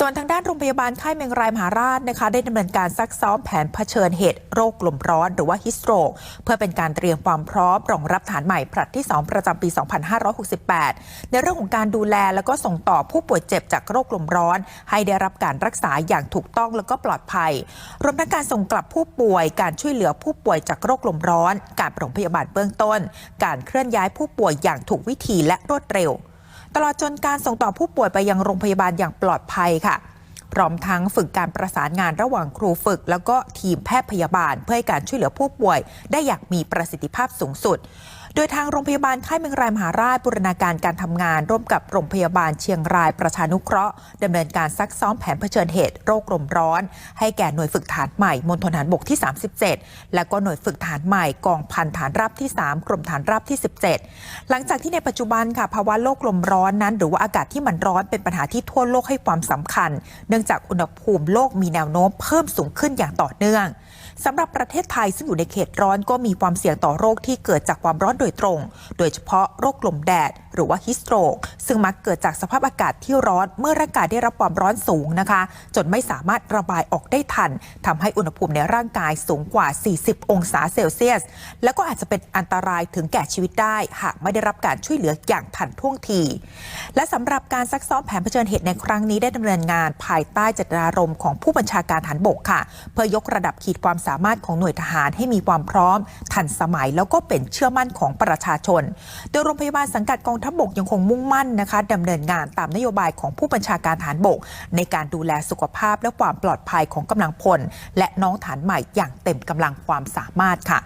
ส่วนทางด้านโรงพยาบาลค่ายเมงรายมหาราชนะคะ ได้ดำเนินการซักซ้อมแผนเผชิญเหตุโรคลมร้อน หรือว่าฮิสโตรกเพื่อเป็นการเตรียมความพร้อมรองรับฐานใหม่ผลัดที่ 2 ประจำปี 2568 ในเรื่องของการดูแลแล้วก็ส่งต่อผู้ป่วยเจ็บจากโรคลมร้อน ให้ได้รับการรักษาอย่างถูกต้องแล้วก็ปลอดภัย รวมทั้งการส่งกลับผู้ป่วย การช่วยเหลือผู้ป่วยจากโรคลมร้อน การปฐมพยาบาลเบื้องต้น การเคลื่อนย้ายผู้ป่วยอย่างถูกวิธีและรวดเร็ว ลอดจนการส่งต่อผู้ป่วยไปยังโรงพยาบาลอย่างปลอดภัยค่ะ พร้อมทั้งฝึกการประสานงานระหว่างครูฝึก แล้วก็ทีมแพทย์พยาบาล เพื่อให้การช่วยเหลือผู้ป่วย ได้อย่างมีประสิทธิภาพสูงสุดโดยทางโรงพยาบาลค่ายเมืองรายมหาราชบูรณาการการทำงาน ร่วมกับโรงพยาบาลเชียงรายประชานุเคราะห์ดำเนินการซักซ้อมแผนเผชิญเหตุโรคลมร้อน ให้แก่หน่วยฝึกฐานใหม่มณฑลฐานบกที่ 37 และก็หน่วยฝึกฐานใหม่กองพันฐานราบที่ 3 กรมฐานราบที่ 17 หลังจากที่ในปัจจุบันค่ะภาวะโลกลมร้อนนั้น หรือว่าอากาศที่มันร้อนเป็นปัญหาที่ทั่วโลกให้ความสำคัญ เนื่องจากอุณหภูมิโลกมีแนวโน้มเพิ่มสูงขึ้นอย่างต่อเนื่องสำหรับประเทศไทยซึ่งอยู่ในเขตร้อนก็มีความเสี่ยงต่อโรคที่เกิดจากความร้อนโดยตรง โดยเฉพาะโรคลมแดด หรือว่าฮิสโตรกซึ่งมักเกิดจากสภาพอากาศที่ร้อนเมื่อร่างกายได้รับความร้อนสูงนะคะ จนไม่สามารถระบายออกได้ทันทำให้อุณหภูมิในร่างกายสูงกว่า 40 องศาเซลเซียส แล้วก็อาจจะเป็นอันตรายถึงแก่ชีวิตได้ หากไม่ได้รับการช่วยเหลืออย่างทันท่วงที และสำหรับการซักซ้อมแผนเผชิญเหตุในครั้งนี้ได้ดำเนินงานภายใต้เจตนารมณ์ของผู้บัญชาการฐานบกค่ะ เพื่อยกระดับขีดความสามารถของหน่วยทหารให้มีความพร้อม ทันสมัยแล้วก็เป็นเชื่อมั่นของประชาชน โดยโรงพยาบาลสังกัดกองทัพบกยังคงมุ่งมั่นนะคะดำเนินงานตามนโยบายของผู้บัญชาการฐานบก ในการดูแลสุขภาพและความปลอดภัยของกำลังพล และน้องฐานใหม่อย่างเต็มกำลังความสามารถค่ะ